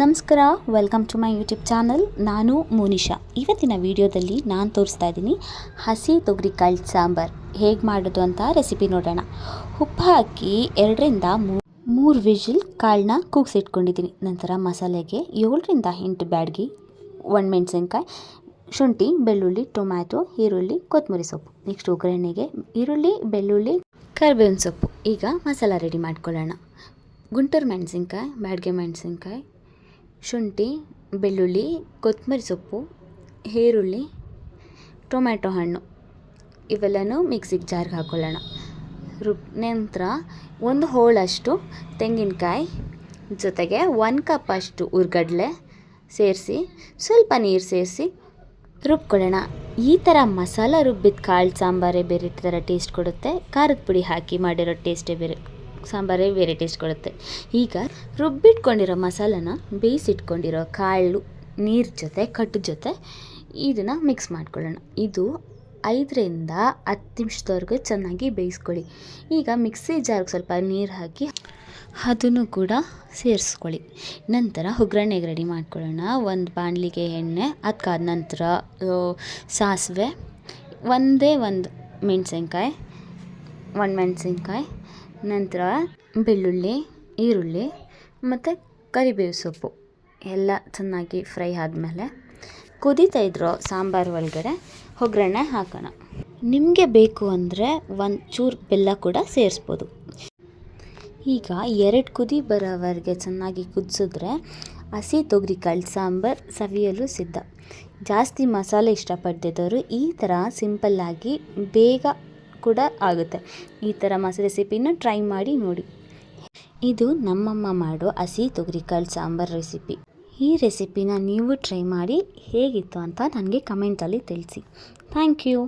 ನಮಸ್ಕಾರ welcome to my YouTube channel ನಾನು ಮೋನಿಶಾ. ಇವತ್ತಿನ ವಿಡಿಯೋದಲ್ಲಿ ನಾನು ತೋರಿಸ್ತಾ ಇದ್ದೀನಿ ಹಸಿ ತೊಗರಿಕಾಳು ಸಾಂಬಾರ್. ಹೇಗೆ ಮಾಡೋದು ಅಂತ ರೆಸಿಪಿ ನೋಡೋಣ. ಉಪ್ಪು ಹಾಕಿ ಎರಡರಿಂದ ಮೂರು ವಿಜಿಲ್ ಕಾಳನ್ನ ಕೂಗಿಸಿಟ್ಕೊಂಡಿದ್ದೀನಿ. ನಂತರ ಮಸಾಲೆಗೆ ಏಳರಿಂದ ಎಂಟು ಬ್ಯಾಡ್ಗೆ ಒಣ ಮೆಣಸಿನ್ಕಾಯಿ ಶುಂಠಿ, ಬೆಳ್ಳುಳ್ಳಿ, ಟೊಮ್ಯಾಟೊ, ಈರುಳ್ಳಿ ಕೊತ್ತಂಬರಿ ಸೊಪ್ಪು. ನೆಕ್ಸ್ಟ್ ಒಗ್ಗರಣೆಗೆ ಈರುಳ್ಳಿ, ಬೆಳ್ಳುಳ್ಳಿ, ಕರಿಬೇವಿನ ಸೊಪ್ಪು. ಈಗ ಮಸಾಲ ರೆಡಿ ಮಾಡ್ಕೊಳ್ಳೋಣ. ಗುಂಟೂರು ಮೆಣಸಿನ್ಕಾಯಿ, ಬ್ಯಾಡ್ಗೆ ಮೆಣಸಿನ್ಕಾಯಿ ಶುಂಠಿ, ಬೆಳ್ಳುಳ್ಳಿ, ಕೊತ್ತಂಬರಿ ಸೊಪ್ಪು, ಈರುಳ್ಳಿ, ಟೊಮ್ಯಾಟೊ ಹಣ್ಣು. ಇವೆಲ್ಲನೂ ಮಿಕ್ಸಿಗೆ ಜಾರ್ಗೆ ಹಾಕ್ಕೊಳ್ಳೋಣ ರುಬ್ ನಂತರ ಒಂದು ಹೋಳಷ್ಟು ತೆಂಗಿನಕಾಯಿ, ಜೊತೆಗೆ ಒಂದು ಕಪ್ ಅಷ್ಟು ಉರ್ಗಡ್ಲೆ ಸೇರಿಸಿ, ಸ್ವಲ್ಪ ನೀರು ಸೇರಿಸಿ ರುಬ್ಕೊಳ್ಳೋಣ. ಈ ಥರ ಮಸಾಲ ರುಬ್ಬಿದ ಕಾಳು ಸಾಂಬಾರೇ ಬೇರೆ ಥರ ಟೇಸ್ಟ್ ಕೊಡುತ್ತೆ. ಖಾರದ ಪುಡಿ ಹಾಕಿ ಮಾಡಿರೋ ಟೇಸ್ಟೇ ಬೇರೆ. ಸಾಂಬಾರೇ ಬೇರೆ ಟೇಸ್ಟ್ ಕೊಡುತ್ತೆ. ಈಗ ರುಬ್ಬಿಟ್ಕೊಂಡಿರೋ ಮಸಾಲನ ಬೇಯಿಸಿಟ್ಕೊಂಡಿರೋ ಕಾಳು, ನೀರು ಜೊತೆ ಕಟ್ಟು ಜೊತೆ ಇದನ್ನು ಮಿಕ್ಸ್ ಮಾಡ್ಕೊಳ್ಳೋಣ. ಇದು ಐದರಿಂದ ಹತ್ತು ನಿಮಿಷದವರೆಗೂ ಚೆನ್ನಾಗಿ ಬೇಯಿಸ್ಕೊಳ್ಳಿ. ಈಗ ಮಿಕ್ಸಿ ಜಾರ್ಗೆ ಸ್ವಲ್ಪ ನೀರು ಹಾಕಿ ಅದನ್ನು ಕೂಡ ಸೇರಿಸ್ಕೊಳ್ಳಿ. ನಂತರ ಒಗ್ಗರಣೆಗೆ ರೆಡಿ ಮಾಡ್ಕೊಳ್ಳೋಣ. ಒಂದು ಬಾಣಲಿಗೆ ಎಣ್ಣೆ ಅದಕ್ಕಾದ ನಂತರ ಸಾಸಿವೆ, ಒಂದೇ ಒಂದು ಮೆಣಸಿನ್ಕಾಯಿ ಒಣಮೆಣ್ಸಿನ್ಕಾಯಿ ನಂತರ ಬೆಳ್ಳುಳ್ಳಿ, ಈರುಳ್ಳಿ ಮತ್ತು ಕರಿಬೇವು ಸೊಪ್ಪು. ಎಲ್ಲ ಚೆನ್ನಾಗಿ ಫ್ರೈ ಆದಮೇಲೆ ಕುದೀತಾ ಇದ್ರೋ ಸಾಂಬಾರು ಒಳಗಡೆ ಒಗ್ಗರಣೆ ಹಾಕೋಣ. ನಿಮಗೆ ಬೇಕು ಅಂದರೆ ಒಂದು ಚೂರು ಬೆಲ್ಲ ಕೂಡ ಸೇರಿಸ್ಬೋದು. ಈಗ ಎರಡು ಕುದಿ ಬರೋವರೆಗೆ ಚೆನ್ನಾಗಿ ಕುದಿಸಿದ್ರೆ ಹಸಿ ತೊಗರಿಕಾಳು ಸಾಂಬಾರು ಸವಿಯಲು ಸಿದ್ಧ. ಜಾಸ್ತಿ ಮಸಾಲೆ ಇಷ್ಟಪಡ್ದಿದ್ದವರು ಈ ಥರ ಸಿಂಪಲ್ಲಾಗಿ ಬೇಗ ಕೂಡ ಆಗುತ್ತೆ. ಈ ಥರ ಮಸ ರೆಸಿಪಿನ ಟ್ರೈ ಮಾಡಿ ನೋಡಿ. ಇದು ನಮ್ಮಮ್ಮ ಮಾಡೋ ಹಸಿ ತೊಗರಿಕಾಳು ಸಾಂಬಾರು ರೆಸಿಪಿ. ಈ ರೆಸಿಪಿನ ನೀವು ಟ್ರೈ ಮಾಡಿ ಹೇಗಿತ್ತು ಅಂತ ನನಗೆ ಕಮೆಂಟಲ್ಲಿ ತಿಳಿಸಿ. Thank you